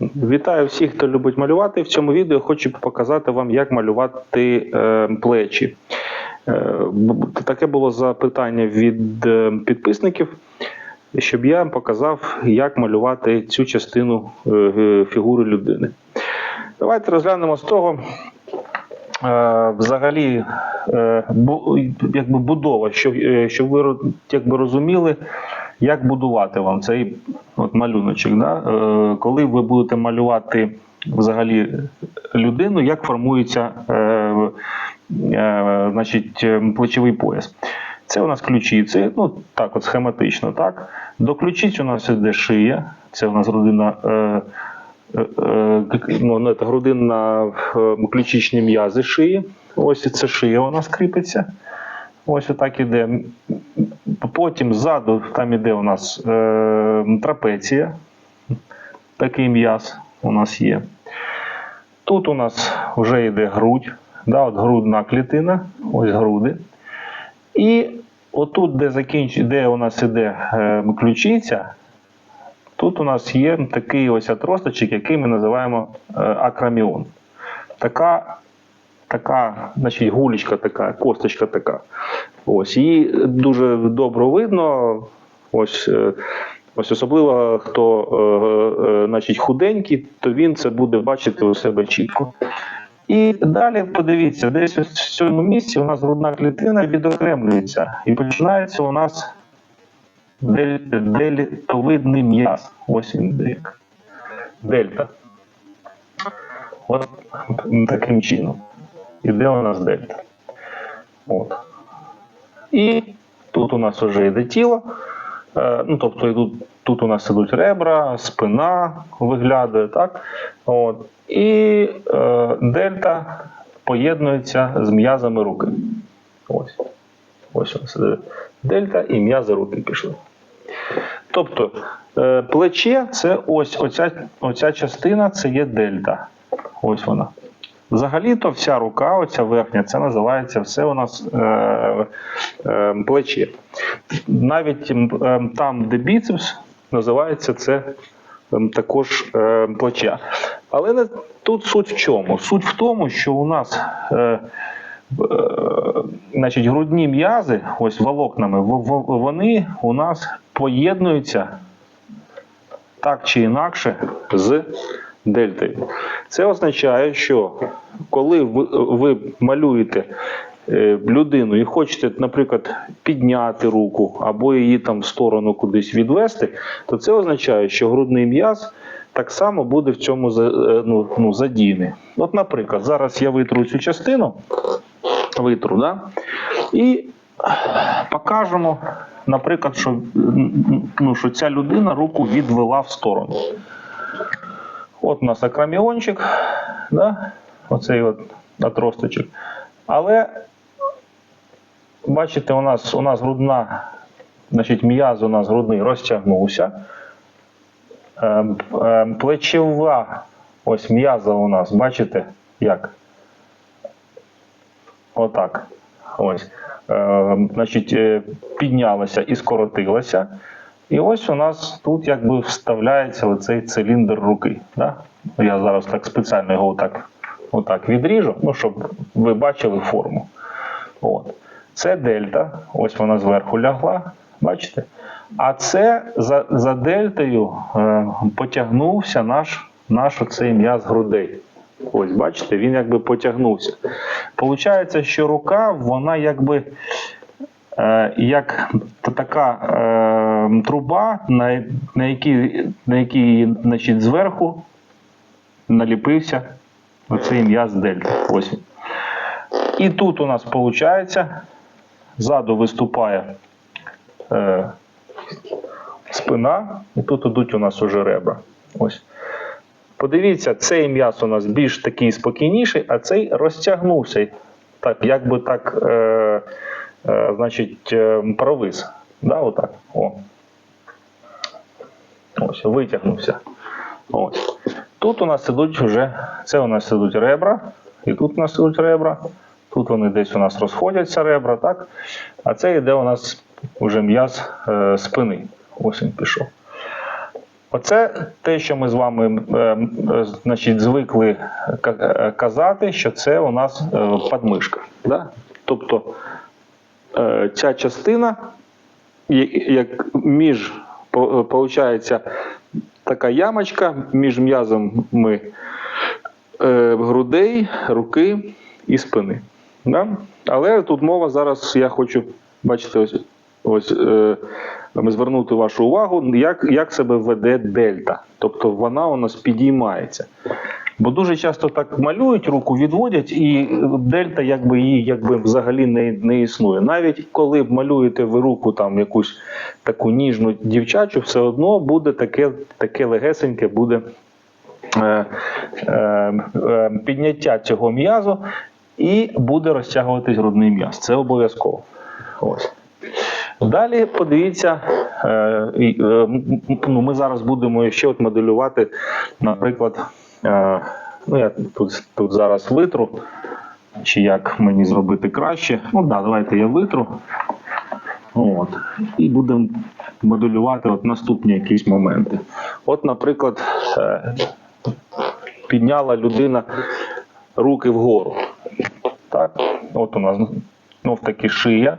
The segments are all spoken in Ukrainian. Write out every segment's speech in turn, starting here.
Вітаю всіх, хто любить малювати. В цьому відео хочу показати вам, як малювати е, плечі. Е, таке було запитання від е, підписників, щоб я показав, як малювати цю частину е, е, фігури людини. Давайте розглянемо з того, е, взагалі, е, бу- якби будова, щоб, е, щоб ви якби розуміли, як будувати вам цей от малюночок. Да? Е, коли ви будете малювати взагалі людину, як формується е, е, значить, плечовий пояс. Це у нас ключиці, ну так, от схематично, так. До ключиць у нас іде шия, це у нас родина. Е, ну, ну, грудинна ключичні м'язи шиї. Ось це шия у нас кріпиться. Ось отак іде. Потім ззаду там іде у нас е, трапеція. Такий м'яз у нас є. Тут у нас вже йде грудь, да, от грудна клітина, ось груди. І отут, де, закінч... де у нас іде е, ключиця, тут у нас є такий ось отросточок, який ми називаємо е, акроміон. Така, така, значить, гулечка така, косточка така. Ось, її дуже добре видно. Ось, е, ось особливо хто е, е, значить, худенький, то він це буде бачити у себе чітко. І далі подивіться, десь в цьому місці у нас грудна клітина відокремлюється. І починається у нас дель, дельтовидний м'яз. Ось він. Дельта. От таким чином. Іде у нас дельта. От. І тут у нас вже йде тіло. Е, Ну, тобто тут, тут у нас ідуть ребра, спина виглядає, так? От. І е, дельта поєднується з м'язами руки. Ось. Ось у нас іде дельта і м'язи руки пішли. Тобто е, плече це ось оця, оця частина це є дельта. Ось вона. Взагалі-то вся рука, оця верхня, це називається все у нас е, е, плече. Навіть е, там, де біцепс, називається це ем, також е, плече. Але не тут суть в чому? Суть в тому, що у нас е, е, значить, грудні м'язи, ось волокнами, вони у нас поєднуються так чи інакше з дельтою. Це означає, що коли ви, ви малюєте е, людину і хочете, наприклад, підняти руку або її там в сторону кудись відвести, то це означає, що грудний м'яз так само буде в цьому е, ну, ну, задійний. От, наприклад, зараз я витру цю частину, витру, да? і покажемо, наприклад, що, ну, що ця людина руку відвела в сторону. От у нас акроміончик, да? оцей от отросточок. Але бачите, у нас, у нас грудна, значить, м'яз у нас грудний розтягнувся. Ем, ем, Плечова ось м'яза у нас, бачите, як? Отак. Ось. Ем, Значить, е, піднялася і скоротилася. І ось у нас тут якби вставляється оцей циліндр руки. Да? Я зараз так спеціально його отак, отак відріжу, ну, щоб ви бачили форму. От. Це дельта, ось вона зверху лягла, бачите? А це за, за дельтою е, потягнувся наш, наш оцей м'яз грудей. Ось, бачите, він якби потягнувся. Получається, що рука, вона якби як така е, труба, на, на якій, на якій значить, зверху наліпився оцей м'яз дельта. Ось. І тут у нас виходить, ззаду виступає е, спина, і тут ідуть у нас уже ребра. Ось. Подивіться, цей м'яз у нас більш такий спокійніший, а цей розтягнувся. Так, як би так, е, е, значить, е, провис. Да, отак. О. Ось, витягнувся. Ось. Тут у нас ідуть вже, це у нас ідуть ребра, і тут у нас ідуть ребра. Тут вони десь у нас розходяться ребра, так? А це йде у нас вже м'яз е, спини. Ось він пішов. Оце те, що ми з вами е, е, значить, звикли е, казати, що це у нас е, подмишка. Да? Тобто е, ця частина, як між, е, получається, така ямочка між м'язами е, грудей, руки і спини. Да? Але тут мова зараз, я хочу бачите, ось, ось е, звернути вашу увагу, як, як себе веде дельта. Тобто вона у нас підіймається. Бо дуже часто так малюють руку, відводять, і дельта якби її якби взагалі не, не існує. Навіть коли малюєте ви руку там якусь таку ніжну дівчачу, все одно буде таке, таке легесеньке буде е, е, е, підняття цього м'язу, і буде розтягуватись грудний м'яз. Це обов'язково. Ось. Далі подивіться, е, е, ну, ми зараз будемо ще от моделювати, наприклад, ну я тут, тут зараз витру, чи як мені зробити краще. Ну да, давайте я витру. От. І будемо моделювати от наступні якісь моменти. От, наприклад, е, підняла людина руки вгору. Так, от у нас знов таки шия.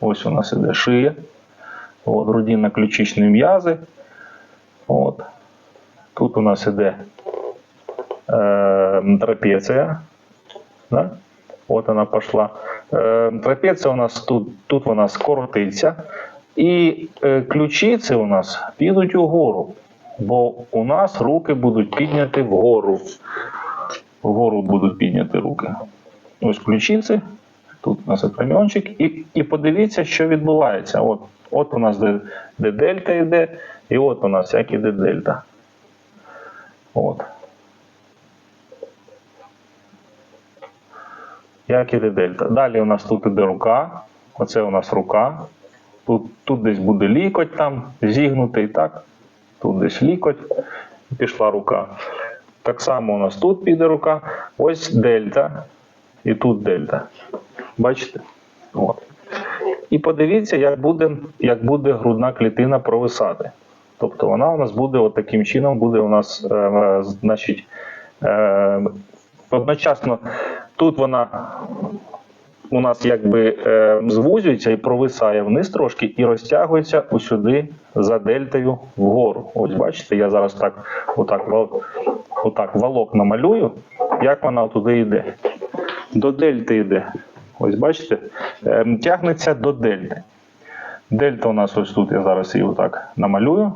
Ось у нас іде шия. От, грудинно-ключичні м'язи. От. Тут у нас іде е, трапеція. Да? От вона пішла. Е, трапеція у нас тут, тут вона скоротиться. І е, ключиці у нас підуть угору. Бо у нас руки будуть підняті вгору. Вгору будуть підняті руки. Ось ключиці. Тут у нас окремінчик. І, і подивіться, що відбувається. От, от у нас де, де дельта йде, і от у нас як іде дельта. От. Як іде дельта. Далі у нас тут іде рука. Оце у нас рука. Тут, тут десь буде лікоть там зігнутий, так? Тут десь лікоть. Пішла рука. Так само у нас тут піде рука. Ось дельта. І тут дельта. Бачите? От. І подивіться, як буде, як буде грудна клітина провисати. Тобто вона у нас буде от таким чином, буде у нас, е, е, значить, е, одночасно тут вона у нас якби е, звузюється і провисає вниз трошки, і розтягується усюди за дельтою вгору. Ось бачите, я зараз так, отак, отак валок намалюю, як вона туди йде. До дельти йде. Ось бачите, е, тягнеться до дельти. Дельта у нас ось тут, я зараз її отак намалюю.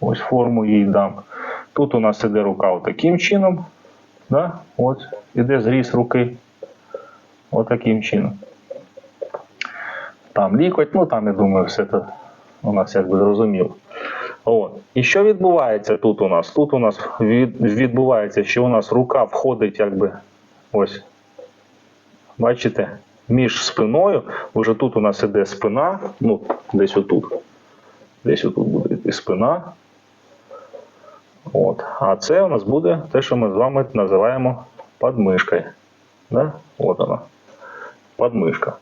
Ось форму їй дам. Тут у нас іде рука отаким чином. Да? От, іде зріз руки. Отаким чином. Там лікоть, ну там, я думаю, все це у нас якби зрозуміло. От. І що відбувається тут у нас? Тут у нас відбувається, що у нас рука входить, якби ось. Бачите, між спиною. Уже тут у нас іде спина, ну, десь отут. Десь отут буде йти спина. От. А це у нас буде те, що ми з вами називаємо подмишкою. Да? От вона. Подмишка.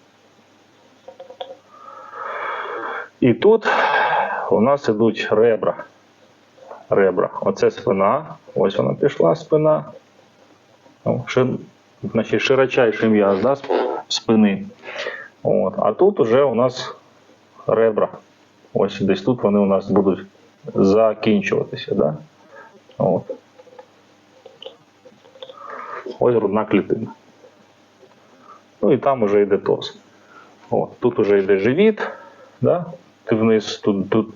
І тут у нас ідуть ребра. Ребра. Оце спина. Ось вона пішла спина. Ну, ши, значить, широчайший м'яз да, спини. От. А тут уже у нас ребра. Ось десь тут вони у нас будуть закінчуватися. Да? От. Ось грудна клітина. Ну і там уже йде тоз. От. Тут уже йде живіт, да? Вниз, тут, тут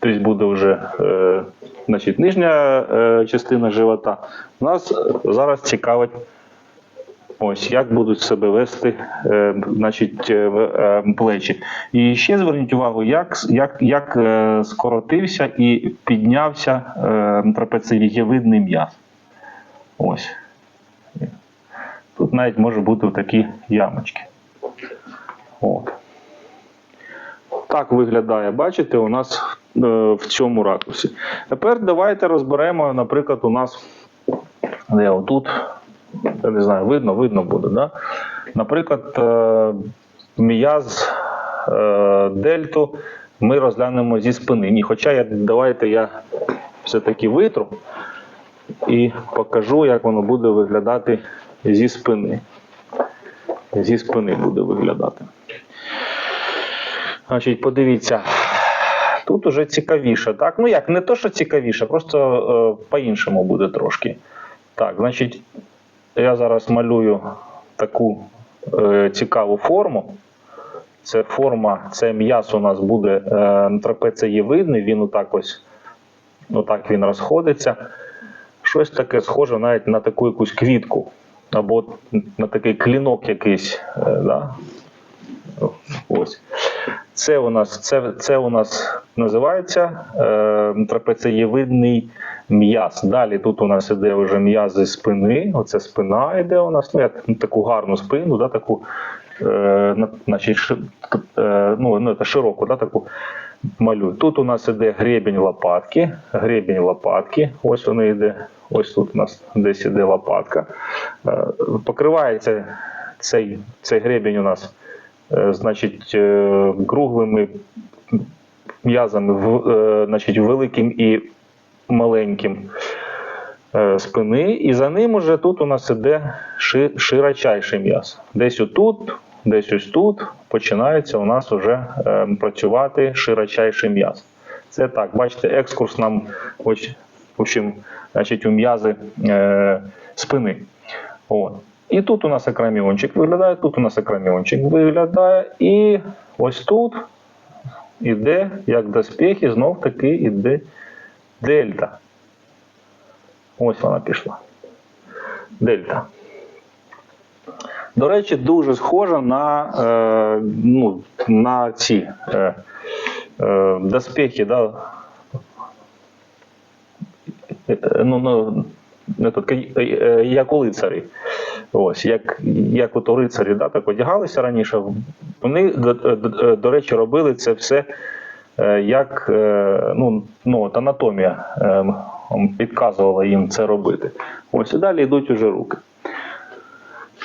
тут буде вже е, значить, нижня е, частина живота. Нас зараз цікавить, ось як будуть себе вести е, значить, е, е, плечі. І ще зверніть увагу, як, як, як е, скоротився і піднявся е, трапецієвидний м'яз. Ось. Тут навіть може бути такі ямочки. От. Так виглядає, бачите, у нас е, в цьому ракурсі. Тепер давайте розберемо, наприклад, у нас де отут, я не знаю, видно, видно буде. Да? Наприклад, е, м'яз е, дельту ми розглянемо зі спини. Хоча я, давайте я все-таки витру і покажу, як воно буде виглядати зі спини. Зі спини буде виглядати. Значить, подивіться, тут уже цікавіше, так? Ну як, не то, що цікавіше, просто е, по-іншому буде трошки. Так, значить, я зараз малюю таку е, цікаву форму. Це форма, це м'яс у нас буде е, трапецієвидний, він отак ось, отак він розходиться. Щось таке схоже навіть на таку якусь квітку, або на такий клінок якийсь. Е, да? Ось. Це у нас, це, це у нас називається е, трапецієвидний м'яз. Далі тут у нас іде вже м'язи спини. Оце спина йде у нас. Ну, я таку гарну спину, да, таку, е, значить, ши- е, ну, ну, це широку, да, таку малюю. Тут у нас іде гребінь лопатки. Гребінь лопатки. Ось воно йде. Ось тут у нас десь іде лопатка. Е, покривається цей, цей гребінь у нас значить, е, круглими м'язами, е, значить, великим і маленьким е, спини, і за ним уже тут у нас іде широчайший м'яз. Десь отут, десь ось тут починається у нас вже е, працювати широчайший м'яз. Це так, бачите, екскурс нам ось, в общем, значить, у м'язи е, спини. От. І тут у нас акроміончик виглядає, тут у нас акроміончик виглядає, і ось тут іде, як доспехи, знов таки іде дельта. Ось вона пішла. Дельта. До речі, дуже схожа на, е, ну, на ці е, е, доспехи, да, Е, ну, ну, не тут, е, е, як у лицарі. Ось, як, як от у рицарі да, так одягалися раніше. Вони, до, до, до речі, робили це все е, як е, ну, ну, от анатомія е, підказувала їм це робити. Ось і далі йдуть уже руки.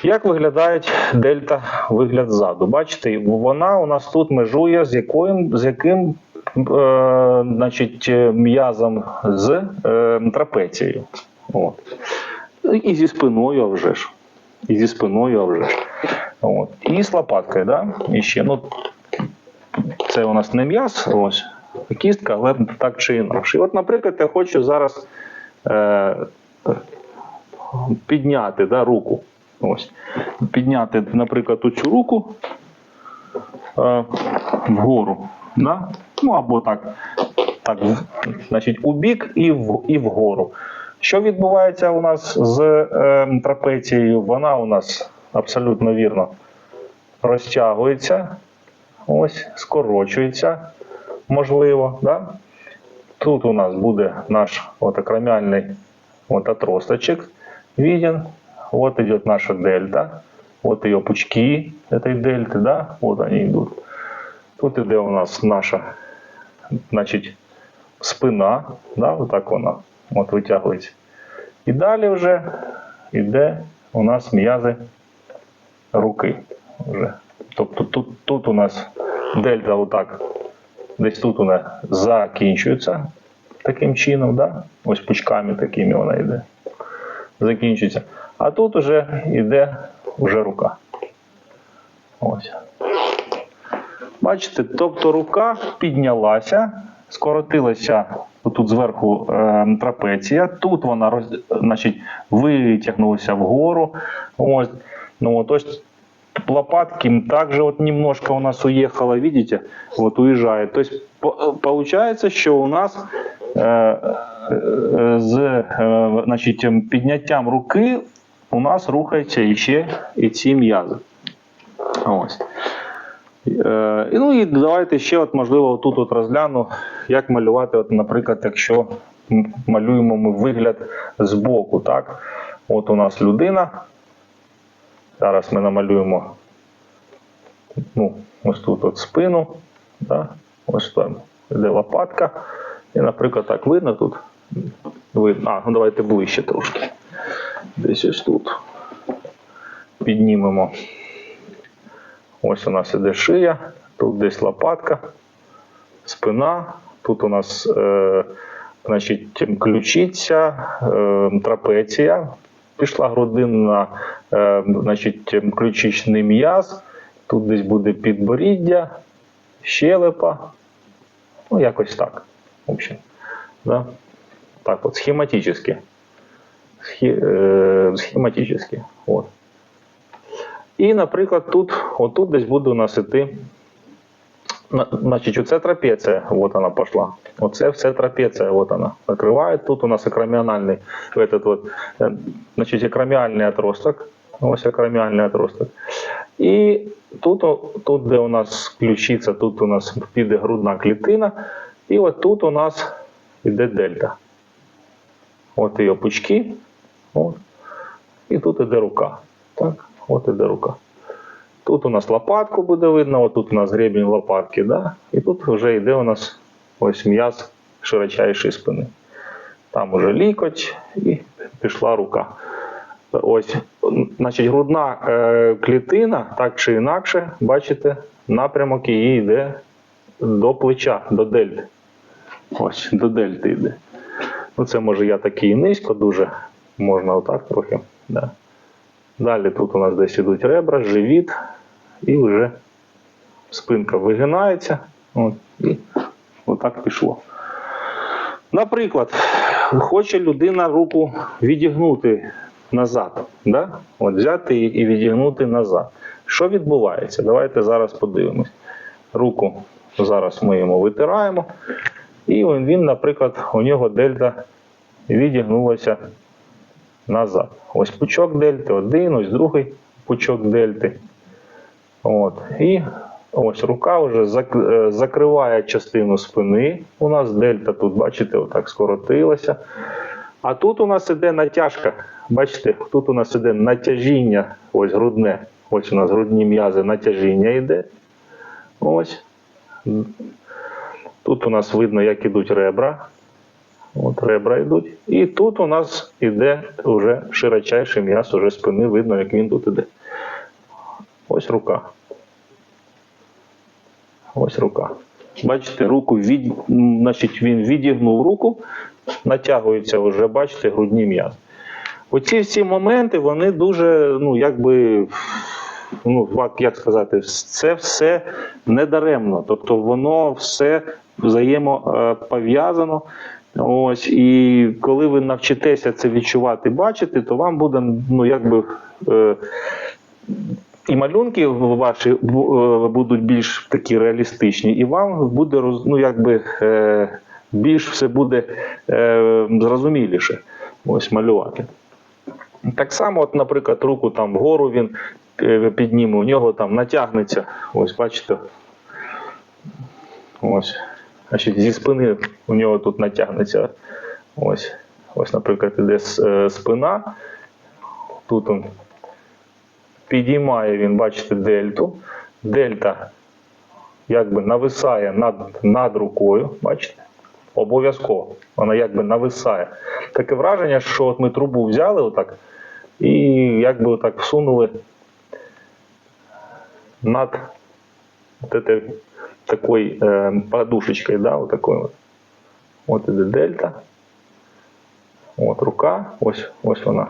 Як виглядає дельта вигляд ззаду? Бачите, вона у нас тут межує з яким, з яким е, значить, е, м'язом з е, трапецією. От. І зі спиною, вже ж. І зі спиною, а вже. От. І з лопаткою, да? І ще, ну, це у нас не м'яз, ось, а кістка, але так чи інакше. І от, наприклад, я хочу зараз е, підняти да, руку. Ось. Підняти, наприклад, оцю руку е, вгору. Да? Ну або так, так, значить, у бік і, в, і вгору. Що відбувається у нас з е, трапецією? Вона у нас абсолютно вірно розтягується, ось, скорочується, можливо. Да? Тут у нас буде наш от акроміальний вот отросточек виден. Вот идет наша дельта. Вот ее пучки этой дельты, да, вот они идут. Тут іде у нас наша, значить, спина, да, отак вона от витягується. І далі вже йде у нас м'язи руки. Вже. Тобто тут, тут у нас дельта отак, десь тут вона закінчується таким чином, да? ось пучками такими вона йде. Закінчується. А тут уже йде вже рука. Ось. Бачите, тобто рука піднялася, скоротилася тут зверху е, трапеція, тут вона роз, значить, витягнулася вгору. Ось. Ну, от, ось лопатки также вот немножко у нас уехало, видите, вот уезжает. То есть по- у нас е, е, з е, значить, підняттям руки у нас рухаються іще і ці м'язи. Ось. Е, ну і давайте ще, от, можливо, тут от розгляну, як малювати, от, наприклад, якщо малюємо ми вигляд з боку. Так? От у нас людина. Зараз ми намалюємо ну, ось тут от спину. Да? Ось там йде лопатка. І, наприклад, так видно тут. Видно. А, ну давайте ближче трошки. Десь ось тут. Піднімемо. Ось у нас іде шия, тут десь лопатка, спина, тут у нас е, значить, ключиця, е, трапеція, пішла грудинна, е, значить, ключичний м'яз, тут десь буде підборіддя, щелепа, ну, якось так. В общем, да? Так от, схематично. Схе, е, схематично. От. І, наприклад, тут, отут десь буде у нас іти. на- Значить, оце трапеція, от вона пішла. Оце все трапеція, от вона. Накриває. Тут у нас акроміональний, этот вот, е, значить, акроміальний отросток. Ось акроміальний отросток. І тут, тут, де у нас ключиця, тут у нас піде грудна клітина. І от тут у нас іде дельта. От її пучки. От. І тут іде рука. Так, от іде рука. Тут у нас лопатку буде видно, от тут у нас гребінь лопатки, да? і тут вже йде у нас ось м'яз широчайшої спини. Там уже лікоть і пішла рука. Ось, значить, грудна е, клітина, так чи інакше, бачите, напрямок її йде до плеча, до дельти. Ось, до дельти йде. Ну, це може я такий низько, дуже можна отак трохи. Да. Далі тут у нас десь ідуть ребра, живіт, і вже спинка вигинається. От, і отак пішло. Наприклад, хоче людина руку відігнути назад. Да? От взяти і відігнути назад. Що відбувається? Давайте зараз подивимось. Руку зараз ми йому витираємо. І він, наприклад, у нього дельта відігнулася назад. Ось пучок дельти, один, ось другий пучок дельти. От. І ось рука вже е, закриває частину спини. У нас дельта тут, бачите, отак скоротилася. А тут у нас іде натяжка. Бачите, тут у нас іде натяжіння, ось грудне. Ось у нас грудні м'язи, натяжіння йде. Ось. Тут у нас видно, як ідуть ребра. От ребра йдуть. І тут у нас іде вже широчайший м'яз, уже спини, видно, як він тут іде. Ось рука. Ось рука. Бачите, руку від, значить, він відігнув руку, натягується вже, бачите, грудні м'язи. Оці всі моменти, вони дуже, ну, якби, ну, як- сказати, це все недаремно. Тобто воно все взаємопов'язано. Ось, і коли ви навчитеся це відчувати, бачити, то вам буде, ну, якби. Е, і малюнки ваші е, будуть більш такі реалістичні, і вам буде ну, якби, е, більш все буде е, зрозуміліше ось малювати. Так само, от, наприклад, руку там вгору він е, підніме, у нього там натягнеться. Ось, бачите. Ось. Значить, зі спини у нього тут натягнеться. Ось, ось наприклад, іде е, спина. Тут він підіймає він, бачите, дельту. Дельта якби нависає над, над рукою, бачите? Обов'язково. Вона якби нависає. Таке враження, що от ми трубу взяли отак і якби отак всунули над от этой, такой е, подушечкой, да, вот такой вот. От іде дельта. От рука, ось, ось вона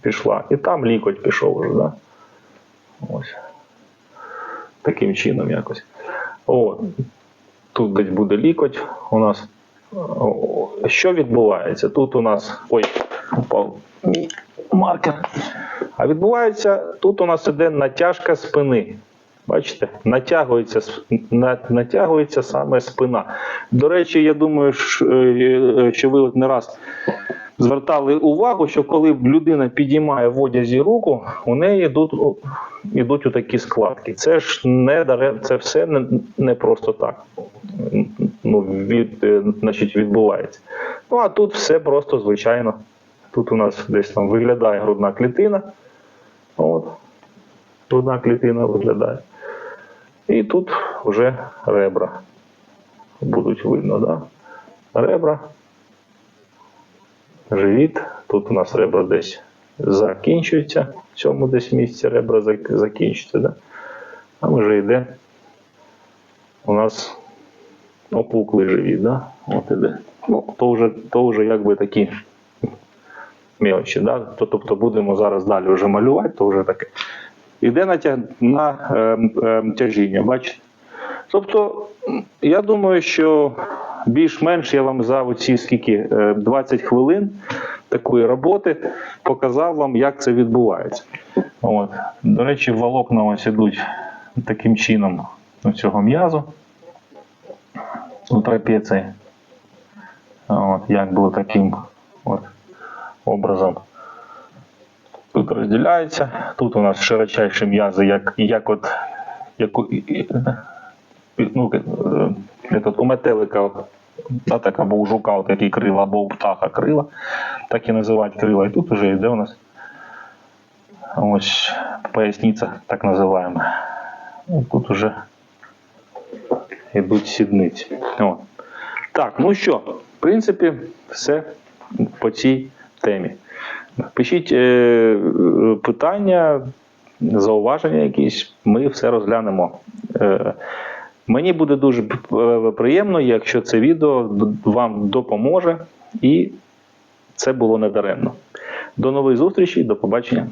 пішла. І там лікоть пішов вже, да? Ось. Таким чином якось. От. Тут десь буде лікоть у нас. Що відбувається? Тут у нас. Ой, упав маркер. А відбувається, тут у нас іде натяжка спини. Бачите, натягується, на- натягується саме спина. До речі, я думаю, що, е, що ви не раз звертали увагу, що коли людина підіймає в одязі руку, у неї йдуть, йдуть такі складки. Це ж не це все не, не просто так. Ну, від, е, значить, відбувається. Ну а тут все просто звичайно. Тут у нас десь там виглядає грудна клітина. От. Грудна клітина виглядає. І тут вже ребра будуть видно, да? Ребра, живіт. Тут у нас ребра десь закінчуються. В цьому десь місці ребра зак- закінчуються. Да? Там вже йде у нас опуклий живіт. Да? От іде. Ну, то вже, то вже якби такі мелочі. Да? То, тобто будемо зараз далі вже малювати, то вже таке. Іде на, тяг... на ем, ем, тяжіння, бачите? Тобто, я думаю, що більш-менш я вам за оці скільки е, 20 хвилин такої роботи показав вам, як це відбувається. От. До речі, волокна ось ідуть таким чином у цього м'язу у трапеції. От, як було таким от, образом. Тут розділяється. Тут у нас широчайші м'язи, як, як от як у, ну, е, у метелика, та, так, або у жука такі крила, або у птаха крила, так і називають крила. І тут вже йде у нас ось поясниця, так називаємо. Ну, тут вже йдуть сідниці. О. Так, ну що, в принципі, все по цій темі. Пишіть е, питання, зауваження якісь, ми все розглянемо. Е, мені буде дуже е, приємно, якщо це відео вам допоможе і це було недаремно. До нових зустрічей, до побачення.